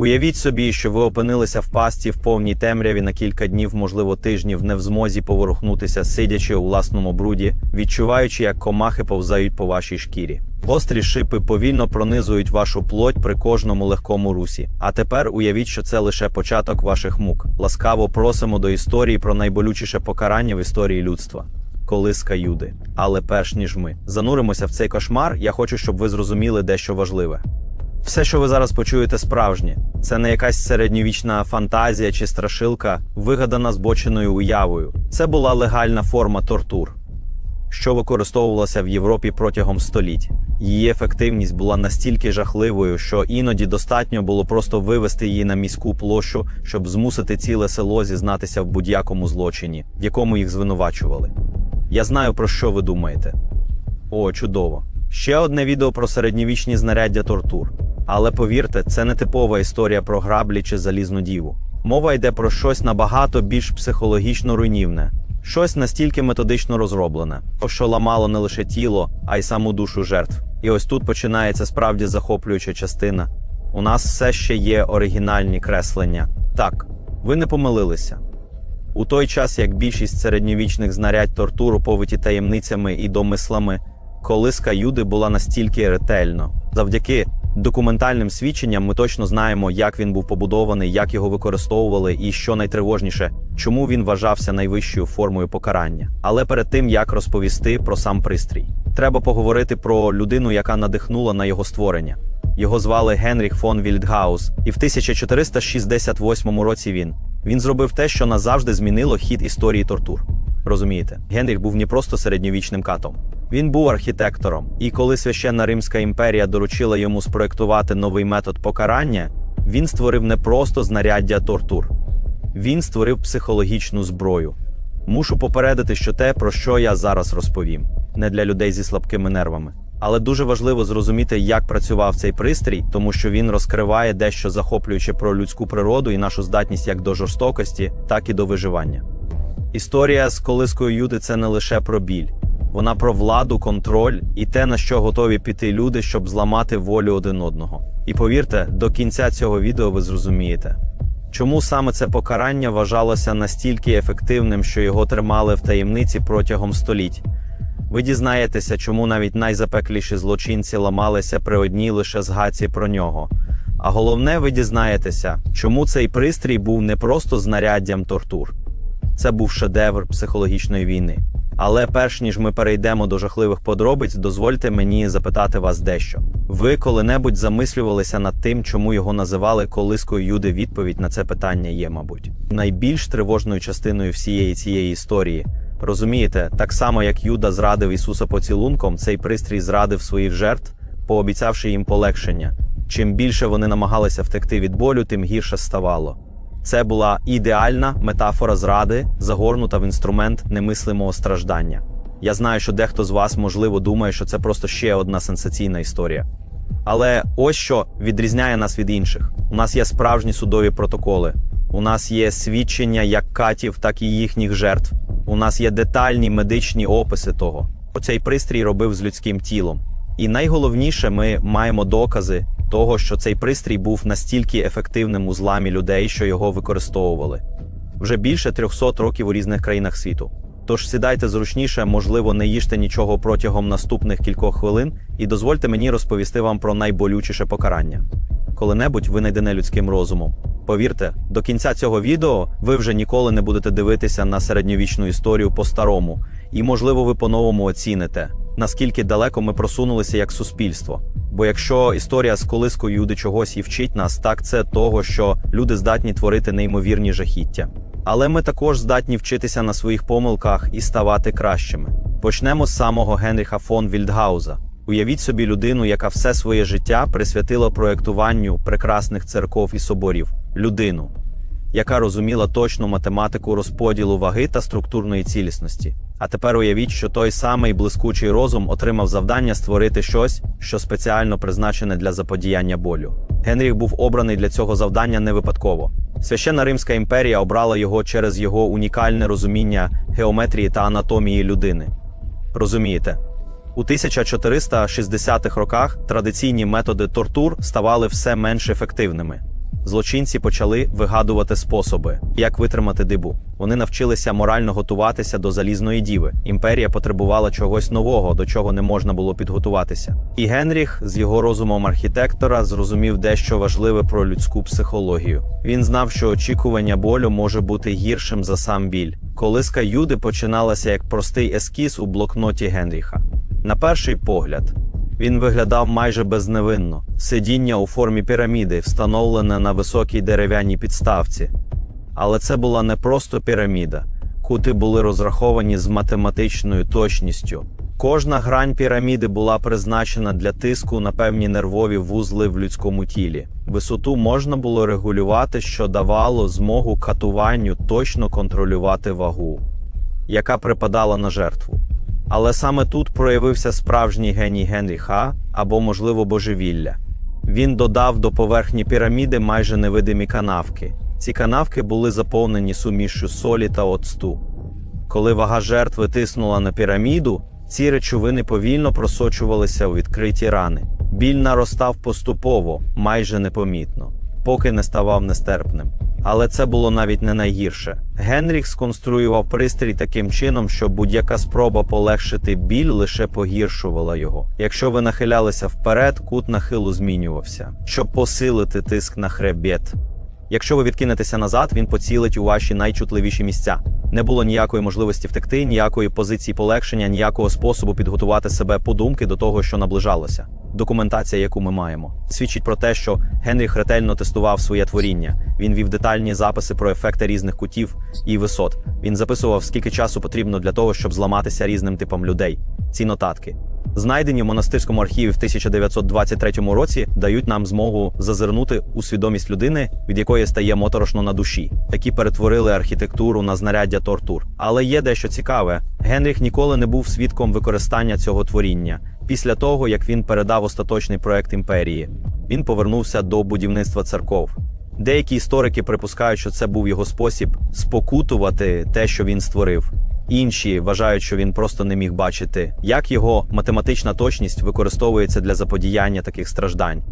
Уявіть собі, що ви опинилися в пасті в повній темряві на кілька днів, можливо, тижнів, не в змозі поворухнутися, сидячи у власному бруді, відчуваючи, як комахи повзають по вашій шкірі. Гострі шипи повільно пронизують вашу плоть при кожному легкому русі. А тепер уявіть, що це лише початок ваших мук. Ласкаво просимо до історії про найболючіше покарання в історії людства. Колиска Юди. Але перш ніж ми зануримося в цей кошмар, я хочу, щоб ви зрозуміли дещо важливе. Все, що ви зараз почуєте, справжнє. Це не якась середньовічна фантазія чи страшилка, вигадана збоченою уявою. Це була легальна форма тортур, що використовувалася в Європі протягом століть. Її ефективність була настільки жахливою, що іноді достатньо було просто вивести її на міську площу, щоб змусити ціле село зізнатися в будь-якому злочині, в якому їх звинувачували. Я знаю, про що ви думаєте. О, чудово. Ще одне відео про середньовічні знаряддя тортур. Але повірте, це не типова історія про граблі чи залізну діву. Мова йде про щось набагато більш психологічно руйнівне, щось настільки методично розроблене, що ламало не лише тіло, а й саму душу жертв. І ось тут починається справді захоплююча частина. У нас все ще є оригінальні креслення. Так, ви не помилилися. У той час, як більшість середньовічних знарядь тортуру повиті таємницями і домислами, колиска Юди була настільки ретельно. Завдяки документальним свідченням ми точно знаємо, як він був побудований, як його використовували, і що найтривожніше, чому він вважався найвищою формою покарання. Але перед тим як розповісти про сам пристрій, треба поговорити про людину, яка надихнула на його створення. Його звали Генріх фон Вільдгаус, і в 1468 році він. Він зробив те, що назавжди змінило хід історії тортур. Розумієте, Генріх був не просто середньовічним катом. Він був архітектором, і коли священна Римська імперія доручила йому спроектувати новий метод покарання, він створив не просто знаряддя тортур, він створив психологічну зброю. Мушу попередити, що те, про що я зараз розповім, не для людей зі слабкими нервами. Але дуже важливо зрозуміти, як працював цей пристрій, тому що він розкриває дещо захоплююче про людську природу і нашу здатність як до жорстокості, так і до виживання. Історія з колискою Юди це не лише про біль, вона про владу, контроль і те, на що готові піти люди, щоб зламати волю один одного. І повірте, до кінця цього відео ви зрозумієте, чому саме це покарання вважалося настільки ефективним, що його тримали в таємниці протягом століть. Ви дізнаєтеся, чому навіть найзапекліші злочинці ламалися при одній лише згадці про нього. А головне, ви дізнаєтеся, чому цей пристрій був не просто знаряддям тортур, це був шедевр психологічної війни. Але перш ніж ми перейдемо до жахливих подробиць, дозвольте мені запитати вас дещо. Ви коли-небудь замислювалися над тим, чому його називали колискою Юди? Відповідь на це питання є, мабуть, найбільш тривожною частиною всієї цієї історії. Розумієте, так само як Юда зрадив Ісуса поцілунком, цей пристрій зрадив своїх жертв, пообіцявши їм полегшення. Чим більше вони намагалися втекти від болю, тим гірше ставало. Це була ідеальна метафора зради, загорнута в інструмент немислимого страждання. Я знаю, що дехто з вас, можливо, думає, що це просто ще одна сенсаційна історія. Але ось що відрізняє нас від інших: у нас є справжні судові протоколи, у нас є свідчення як катів, так і їхніх жертв. У нас є детальні медичні описи того. Оцей пристрій робив з людським тілом. І найголовніше, ми маємо докази того, що цей пристрій був настільки ефективним у зламі людей, що його використовували вже більше 300 років у різних країнах світу. Тож сідайте зручніше, можливо, не їжте нічого протягом наступних кількох хвилин, і дозвольте мені розповісти вам про найболючіше покарання. Коли-небудь винайдене людським розумом. Повірте, до кінця цього відео ви вже ніколи не будете дивитися на середньовічну історію по-старому, і, можливо, ви по-новому оціните, наскільки далеко ми просунулися як суспільство. Бо якщо історія з колискою Юди чогось і вчить нас, так це того, що люди здатні творити неймовірні жахіття. Але ми також здатні вчитися на своїх помилках і ставати кращими. Почнемо з самого Генріха фон Вільдгауза. Уявіть собі людину, яка все своє життя присвятила проєктуванню прекрасних церков і соборів, людину, яка розуміла точну математику розподілу ваги та структурної цілісності. А тепер уявіть, що той самий блискучий розум отримав завдання створити щось, що спеціально призначене для заподіяння болю. Генріх був обраний для цього завдання не випадково. Священна Римська імперія обрала його через його унікальне розуміння геометрії та анатомії людини. Розумієте? У 1460-х роках традиційні методи тортур ставали все менш ефективними. Злочинці почали вигадувати способи, як витримати дибу. Вони навчилися морально готуватися до залізної діви. Імперія потребувала чогось нового, до чого не можна було підготуватися. І Генріх з його розумом архітектора зрозумів дещо важливе про людську психологію. Він знав, що очікування болю може бути гіршим за сам біль. Колиска Юди починалася як простий ескіз у блокноті Генріха. На перший погляд, він виглядав майже безневинно. Сидіння у формі піраміди, встановлене на високій дерев'яній підставці. Але це була не просто піраміда. Кути були розраховані з математичною точністю. Кожна грань піраміди була призначена для тиску на певні нервові вузли в людському тілі. Висоту можна було регулювати, що давало змогу катуванню точно контролювати вагу, яка припадала на жертву. Але саме тут проявився справжній геній Генріха або, можливо, божевілля. Він додав до поверхні піраміди майже невидимі канавки. Ці канавки були заповнені сумішшю солі та оцту. Коли вага жертви тиснула на піраміду, ці речовини повільно просочувалися у відкриті рани. Біль наростав поступово, майже непомітно, поки не ставав нестерпним. Але це було навіть не найгірше. Генріх сконструював пристрій таким чином, що будь-яка спроба полегшити біль лише погіршувала його. Якщо ви нахилялися вперед, кут нахилу змінювався, щоб посилити тиск на хребет. Якщо ви відкинетеся назад, він поцілить у ваші найчутливіші місця. Не було ніякої можливості втекти, ніякої позиції полегшення, ніякого способу підготувати себе подумки до того, що наближалося. Документація, яку ми маємо, свідчить про те, що Генріх ретельно тестував своє творіння. Він вів детальні записи про ефекти різних кутів і висот. Він записував, скільки часу потрібно для того, щоб зламатися різним типам людей. Ці нотатки, знайдені в монастирському архіві в 1923 році, дають нам змогу зазирнути у свідомість людини, від якої стає моторошно на душі, які перетворили архітектуру на знаряддя тортур. Але є дещо цікаве: Генріх ніколи не був свідком використання цього творіння. Після того, як він передав остаточний проект імперії, він повернувся до будівництва церков. Деякі історики припускають, що це був його спосіб спокутувати те, що він створив. Інші вважають, що він просто не міг бачити, як його математична точність використовується для заподіяння таких страждань.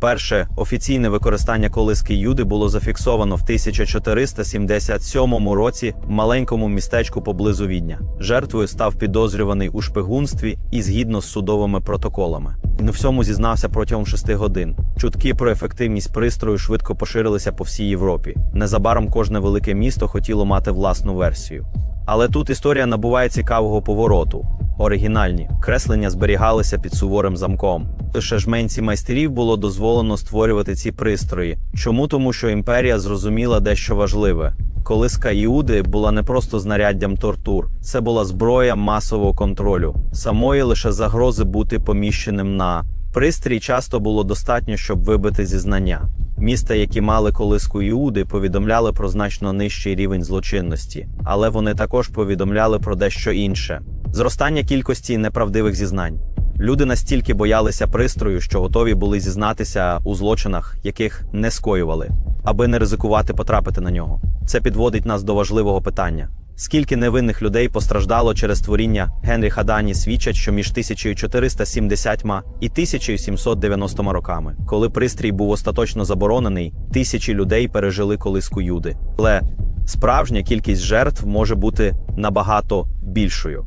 Перше офіційне використання колиски Юди було зафіксовано в 1477 році в маленькому містечку поблизу Відня. Жертвою став підозрюваний у шпигунстві і згідно з судовими протоколами. У всьому зізнався протягом шести годин. Чутки про ефективність пристрою швидко поширилися по всій Європі. Незабаром кожне велике місто хотіло мати власну версію. Але тут історія набуває цікавого повороту. Оригінальні креслення зберігалися під суворим замком. Лише жменці майстерів було дозволено створювати ці пристрої. Чому? Тому що імперія зрозуміла дещо важливе. Колиска Іуди була не просто знаряддям тортур, це була зброя масового контролю, самої лише загрози бути поміщеним на пристрій часто було достатньо, щоб вибити зізнання. Міста, які мали колиску Іуди, повідомляли про значно нижчий рівень злочинності, але вони також повідомляли про дещо інше: зростання кількості неправдивих зізнань. Люди настільки боялися пристрою, що готові були зізнатися у злочинах, яких не скоювали, аби не ризикувати потрапити на нього. Це підводить нас до важливого питання. Скільки невинних людей постраждало через творіння Генріха Дані свідчать, що між 1470 і 1790 роками, коли пристрій був остаточно заборонений, тисячі людей пережили колиску юди. Але справжня кількість жертв може бути набагато більшою.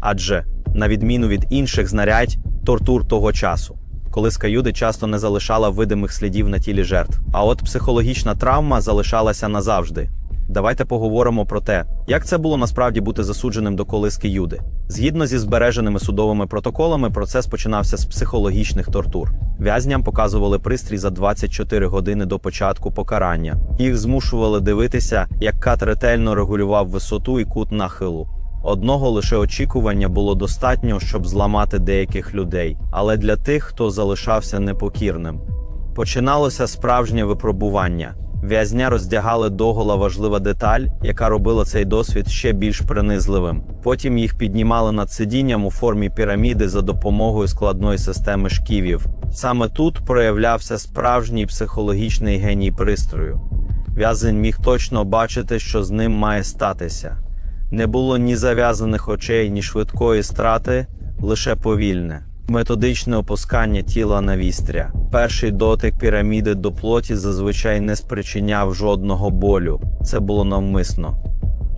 Адже, на відміну від інших знарядь, тортур того часу, колиска юди часто не залишала видимих слідів на тілі жертв. А от психологічна травма залишалася назавжди. Давайте поговоримо про те, як це було насправді бути засудженим до колиски Юди. Згідно зі збереженими судовими протоколами, процес починався з психологічних тортур. В'язням показували пристрій за 24 години до початку покарання. Їх змушували дивитися, як кат ретельно регулював висоту і кут нахилу. Одного лише очікування було достатньо, щоб зламати деяких людей, але для тих, хто залишався непокірним. Починалося справжнє випробування. В'язня роздягали догола важлива деталь, яка робила цей досвід ще більш принизливим. Потім їх піднімали над сидінням у формі піраміди за допомогою складної системи шківів. Саме тут проявлявся справжній психологічний геній пристрою. В'язень міг точно бачити, що з ним має статися. Не було ні зав'язаних очей, ні швидкої страти, лише повільне, Методичне опускання тіла на вістря. Перший дотик піраміди до плоті зазвичай не спричиняв жодного болю. Це було навмисно.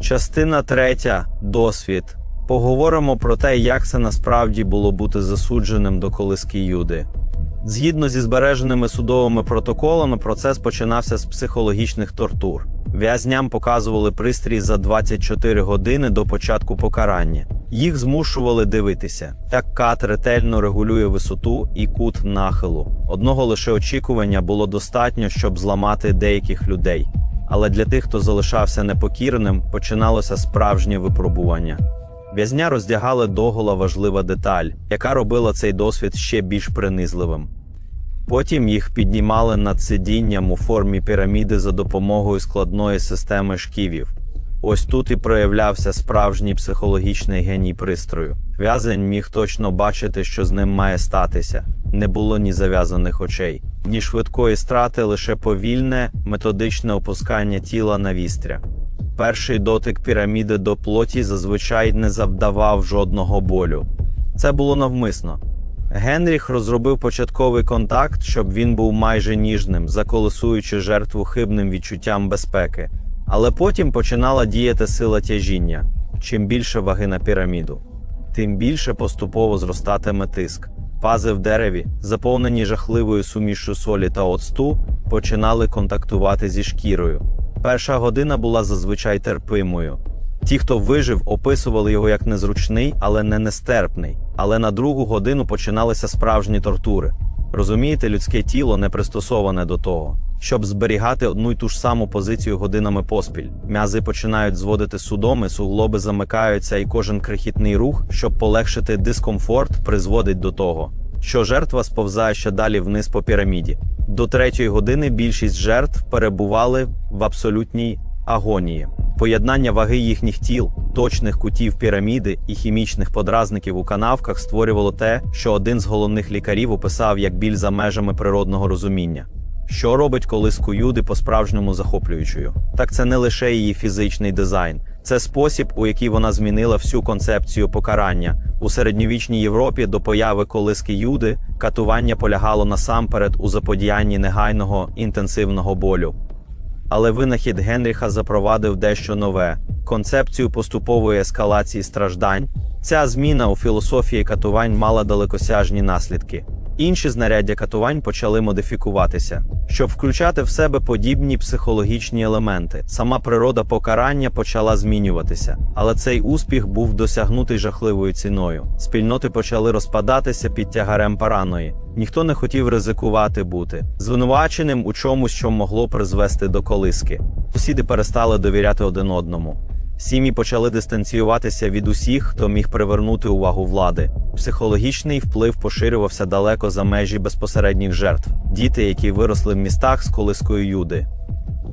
Частина третя досвід. Поговоримо про те, як це насправді було бути засудженим до колиски Юди. Згідно зі збереженими судовими протоколами, процес починався з психологічних тортур. В'язням показували пристрій за 24 години до початку покарання. Їх змушували дивитися, як кат ретельно регулює висоту і кут нахилу. Одного лише очікування було достатньо, щоб зламати деяких людей. Але для тих, хто залишався непокірним, починалося справжнє випробування. В'язня роздягали догола важлива деталь, яка робила цей досвід ще більш принизливим. Потім їх піднімали над сидінням у формі піраміди за допомогою складної системи шківів. Ось тут і проявлявся справжній психологічний геній пристрою. В'язень міг точно бачити, що з ним має статися. Не було ні зав'язаних очей, ні швидкої страти, лише повільне, методичне опускання тіла на вістря. Перший дотик піраміди до плоті зазвичай не завдавав жодного болю. Це було навмисно. Генріх розробив початковий контакт, щоб він був майже ніжним, заколесуючи жертву хибним відчуттям безпеки. Але потім починала діяти сила тяжіння. Чим більше ваги на піраміду, тим більше поступово зростатиме тиск. Пази в дереві, заповнені жахливою сумішшю солі та оцту, починали контактувати зі шкірою. Перша година була зазвичай терпимою. Ті, хто вижив, описували його як незручний, але не нестерпний. Але на другу годину починалися справжні тортури. Розумієте, людське тіло не пристосоване до того, щоб зберігати одну й ту ж саму позицію годинами поспіль. М'язи починають зводити судоми, суглоби замикаються, і кожен крихітний рух, щоб полегшити дискомфорт, призводить до того, що жертва сповзає ще далі вниз по піраміді. До третьої години більшість жертв перебували в абсолютній агонії. Поєднання ваги їхніх тіл, точних кутів піраміди і хімічних подразників у канавках створювало те, що один з головних лікарів описав як біль за межами природного розуміння. Що робить колиску Юди по-справжньому захоплюючою? Так це не лише її фізичний дизайн, це спосіб, у який вона змінила всю концепцію покарання. У середньовічній Європі до появи колиски Юди катування полягало насамперед у заподіянні негайного інтенсивного болю. Але винахід Генріха запровадив дещо нове концепцію поступової ескалації страждань. Ця зміна у філософії катувань мала далекосяжні наслідки. Інші знаряддя катувань почали модифікуватися, щоб включати в себе подібні психологічні елементи. Сама природа покарання почала змінюватися, але цей успіх був досягнутий жахливою ціною. Спільноти почали розпадатися під тягарем параної. Ніхто не хотів ризикувати бути звинуваченим у чомусь, що могло призвести до колиски. Сусіди перестали довіряти один одному. Сім'ї почали дистанціюватися від усіх, хто міг привернути увагу влади. Психологічний вплив поширювався далеко за межі безпосередніх жертв. Діти, які виросли в містах з колискою Юди,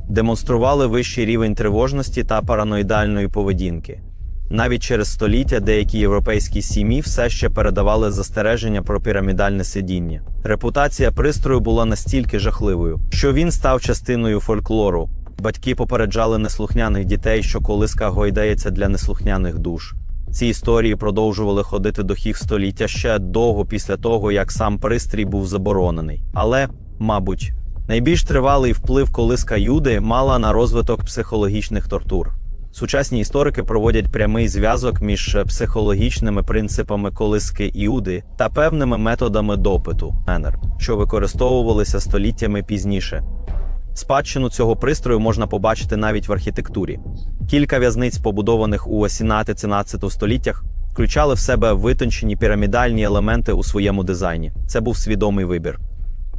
демонстрували вищий рівень тривожності та параноїдальної поведінки. Навіть через століття деякі європейські сім'ї все ще передавали застереження про пірамідальне сидіння. Репутація пристрою була настільки жахливою, що він став частиною фольклору. Батьки попереджали неслухняних дітей, що колиска гойдається для неслухняних душ. Ці історії продовжували ходити до хіх століття ще довго після того, як сам пристрій був заборонений. Але, мабуть, найбільш тривалий вплив колиска Юди мала на розвиток психологічних тортур. Сучасні історики проводять прямий зв'язок між психологічними принципами колиски Іуди та певними методами допиту, менер, що використовувалися століттями пізніше. Спадщину цього пристрою можна побачити навіть в архітектурі. Кілька в'язниць, побудованих у 18-17 століттях, включали в себе витончені пірамідальні елементи у своєму дизайні. Це був свідомий вибір,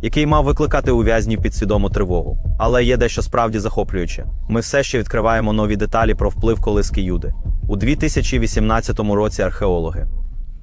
який мав викликати у в'язнів підсвідому тривогу. Але є дещо справді захоплююче. Ми все ще відкриваємо нові деталі про вплив колиски Юди. У 2018 році археологи,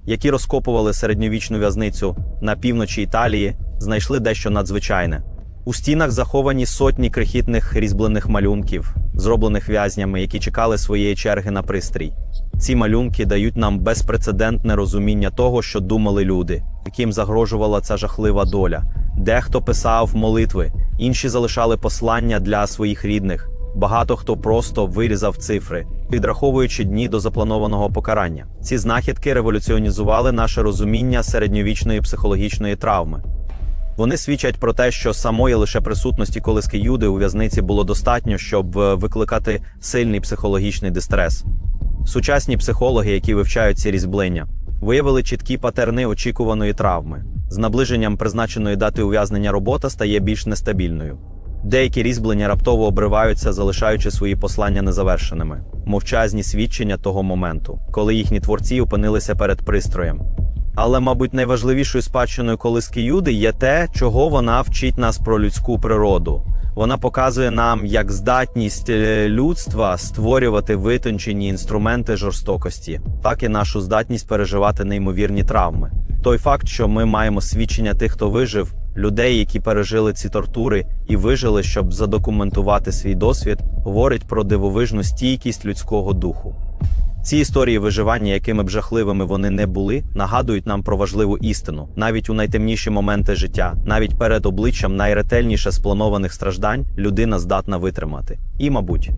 які розкопували середньовічну в'язницю на півночі Італії, знайшли дещо надзвичайне. У стінах заховані сотні крихітних різьблених малюнків, зроблених в'язнями, які чекали своєї черги на пристрій. Ці малюнки дають нам безпрецедентне розуміння того, що думали люди, яким загрожувала ця жахлива доля. Дехто писав молитви, інші залишали послання для своїх рідних. Багато хто просто вирізав цифри, підраховуючи дні до запланованого покарання. Ці знахідки революціонізували наше розуміння середньовічної психологічної травми. Вони свідчать про те, що самої лише присутності колиски юди у в'язниці було достатньо, щоб е, викликати сильний психологічний дистрес. Сучасні психологи, які вивчають ці різьблення, виявили чіткі патерни очікуваної травми. З наближенням призначеної дати ув'язнення робота стає більш нестабільною. Деякі різьблення раптово обриваються, залишаючи свої послання незавершеними, мовчазні свідчення того моменту, коли їхні творці опинилися перед пристроєм. Але, мабуть, найважливішою спадщиною колиски Юди є те, чого вона вчить нас про людську природу. Вона показує нам як здатність е, людства створювати витончені інструменти жорстокості, так і нашу здатність переживати неймовірні травми. Той факт, що ми маємо свідчення тих, хто вижив, людей, які пережили ці тортури і вижили, щоб задокументувати свій досвід, говорить про дивовижну стійкість людського духу. Ці історії виживання, якими б жахливими вони не були, нагадують нам про важливу істину. Навіть у найтемніші моменти життя, навіть перед обличчям найретельніше спланованих страждань, людина здатна витримати. І, мабуть,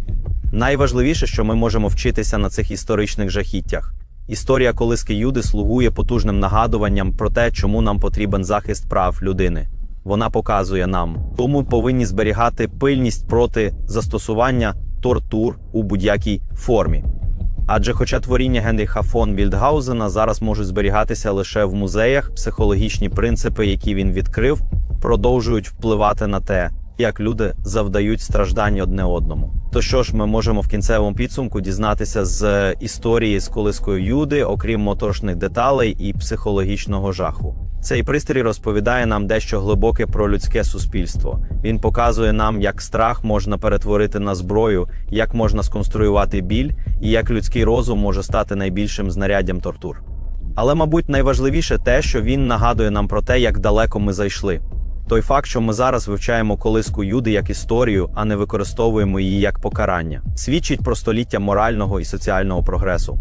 найважливіше, що ми можемо вчитися на цих історичних жахіттях. Історія колиски Юди слугує потужним нагадуванням про те, чому нам потрібен захист прав людини. Вона показує нам, тому повинні зберігати пильність проти застосування тортур у будь-якій формі. Адже, хоча творіння Генріха фон Вільдгаузена зараз можуть зберігатися лише в музеях, психологічні принципи, які він відкрив, продовжують впливати на те, як люди завдають страждань одне одному. То що ж, ми можемо в кінцевому підсумку дізнатися з історії з колискою Юди, окрім моторошних деталей і психологічного жаху. Цей пристрій розповідає нам дещо глибоке про людське суспільство. Він показує нам, як страх можна перетворити на зброю, як можна сконструювати біль, і як людський розум може стати найбільшим знаряддям тортур. Але, мабуть, найважливіше те, що він нагадує нам про те, як далеко ми зайшли. Той факт, що ми зараз вивчаємо колиску Юди як історію, а не використовуємо її як покарання, свідчить про століття морального і соціального прогресу.